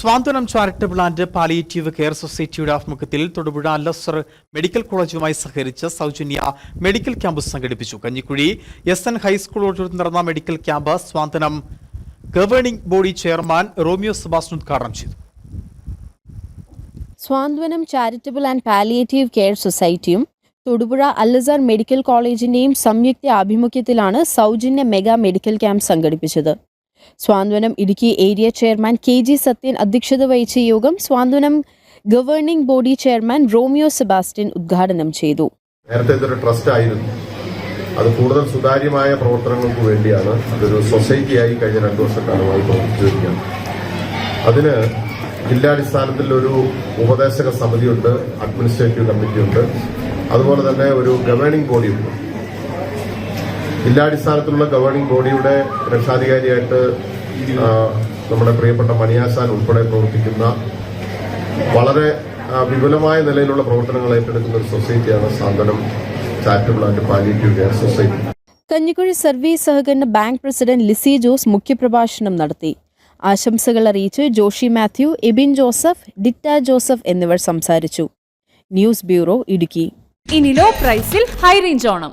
Santhwanam charitable and palliative care സൊസൈറ്റിയുടെ ആഭിമുഖ്യത്തിൽ Thodupuzha അല്ലസർ medical കോളേജുമായി സഹകരിച്ച് സൗജന്യ മെഡിക്കൽ ക്യാമ്പ് സംഘടിപ്പിച്ചു. കഞ്ഞിക്കുഴി എസ് എൻ ഹൈസ്കൂളോട് നടന്ന medical camp Santhwanam governing body chairman Romeo Sebastian ഉദ്ഘാടനം ചെയ്തു. Santhwanam charitable and palliative care സൊസൈറ്റിയും Thodupuzha അല്ലസർ medical കോളേജിന്റെയും സംയുക്ത ആഭിമുഖ്യത്തിലാണ് സൗജന്യ മെഗാ മെഡിക്കൽ ക്യാമ്പ് സംഘടിപ്പിച്ചത്. Santhwanam Idukki area chairman K G Sathyan അധ്യക്ഷത വഹിച്ച യോഗം Santhwanam governing body chairman Romeo Sebastian ഉദ്ഘാടനം ചെയ്തു. നേരത്തെ ഇതൊരു ട്രസ്റ്റ് ആയിരുന്നു. അത് കൂടുതൽ സുതാര്യമായ പ്രവർത്തനങ്ങൾക്ക് വേണ്ടിയാണ് ഇതൊരു സൊസൈറ്റിയായി കഴിഞ്ഞ രണ്ടു വർഷക്കാലമായി പ്രവർത്തിച്ചു വരികയാണ് അതിന് ജില്ലാടിസ്ഥാനത്തിൽ ഒരു ഉപദേശക സമിതിയുണ്ട് അഡ്മിനിസ്ട്രേറ്റീവ് കമ്മിറ്റിയുണ്ട് അതുപോലെ തന്നെ ഒരു ഗവേണിംഗ് ബോഡിയുണ്ട് ജില്ലാടിസ്ഥാനത്തിലുള്ള ഗവേണിംഗ് ബോഡിയുടെ രക്ഷാധികാരിയായിട്ട് നമ്മുടെ പ്രിയപ്പെട്ട മണിയാശാൻ ഉൾപ്പെടെ പ്രവർത്തിക്കുന്ന വളരെ വിപുലമായ നിലയിലുള്ള പ്രവർത്തനങ്ങൾ ഏറ്റെടുക്കുന്ന ഒരു സൊസൈറ്റിയാണ് Santhwanam charitable and palliative care society. Kanjikuzhi service സഹകരണ ബാങ്ക് പ്രസിഡന്റ് ലിസി ജോസ് മുഖ്യപ്രഭാഷണം നടത്തി. ആശംസകൾ അറിയിച്ച് ജോഷി മാത്യു എബിൻ ജോസഫ് ഡിറ്റ ജോസഫ് എന്നിവർ സംസാരിച്ചു. News bureau Idukki. ഇനി ലോ പ്രൈസിൽ ഹൈ റേഞ്ച് ഓണം.